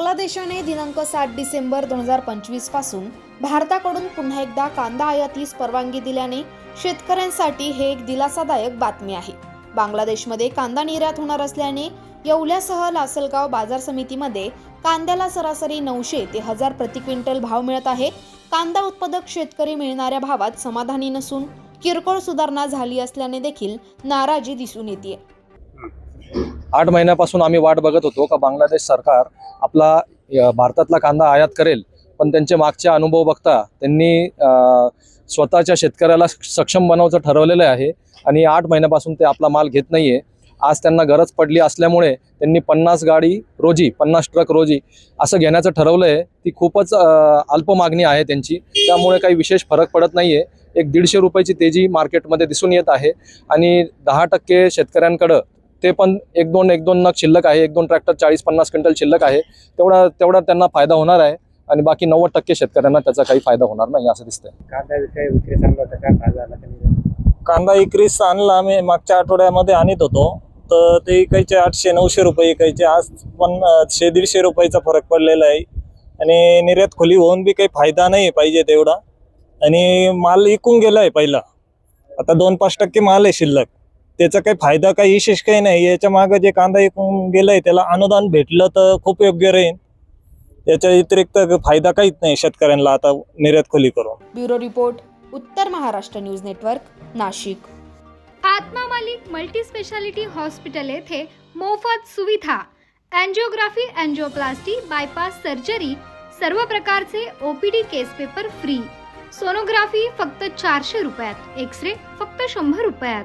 बांगलादेशाने दिनांक सात डिसेंबर दोन हजार पंचवीसपासून भारताकडून पुन्हा एकदा कांदा आयातीस परवानगी दिल्याने शेतकऱ्यांसाठी हे एक दिलासादायक बातमी आहे. बांगलादेशमध्ये कांदा निर्यात होणार असल्याने येवल्यासह लासलगाव बाजार समितीमध्ये कांद्याला सरासरी नऊशे ते हजार प्रति क्विंटल भाव मिळत आहे. कांदा उत्पादक शेतकरी मिळणाऱ्या भावात समाधानी नसून किरकोळ सुधारणा झाली असल्याने देखील नाराजी दिसून येते आठ महिन्यापासून आम्ही वाट बघत होतो का बांगलादेश सरकार आपला भारतातला कांदा आयात करेल पण त्यांचे मागचे अनुभव बघता त्यांनी स्वतःच्या शेतकऱ्याला सक्षम बनवायचं ठरवलेलं आहे आणि आठ महिन्यापासून ते आपला माल घेत नाहीये. आज त्यांना गरज पडली असल्यामुळे त्यांनी पन्नास गाडी रोजी पन्नास ट्रक रोजी असं घेण्याचं ठरवलं आहे ती खूपच अल्प मागणी आहे त्यांची. त्यामुळे काही विशेष फरक पडत नाहीये. एक दीडशे रुपयाची तेजी मार्केटमध्ये दिसून येत आहे आणि दहा टक्के शेतकऱ्यांकडं ते पण एक दोन एक दोन नग शिल्लक आहे एक दोन ट्रॅक्टर चाळीस पन्नास क्विंटल शिल्लक आहे. तेवढा तेवढा त्यांना फायदा होणार आहे आणि बाकी नव्वद टक्के शेतकऱ्यांना त्याचा काही फायदा होणार नाही असं दिसतंय. कांदा इक्रीस आणला आम्ही मागच्या आठवड्यामध्ये आणत होतो. तर ते इकायचे आठशे नऊशे रुपये इकायचे आज पण शे दीडशे रुपयाचा फरक पडलेला आहे. आणि निर्यात खोली होऊन बी काही फायदा नाही पाहिजे तेवढा. आणि माल इकून गेलाय पहिला. आता दोन पाच टक्के माल आहे शिल्लक. त्याचा काही फायदा काही विशेष काही नाही. याच्या मागे जे कांदा इकून गेलाय त्याला अनुदान भेटलं तर खूप योग्य राहील. त्याच्या व्यतिरिक्त फायदा काहीच नाही शेतकऱ्यांना आता निर्यात खोली करून. ब्युरो रिपोर्ट उत्तर महाराष्ट्र न्यूज नेटवर्क नाशिक. आत्मा मालिक मल्टी स्पेशालिटी हॉस्पिटल येथे मोफत सुविधा. अँजिओग्राफी अँजिओप्लास्टी बायपास सर्जरी सर्व प्रकारचे OPD case paper free. Sonography फक्त चारशे रुपयात एक्स रे फक्त शंभर रुपयात.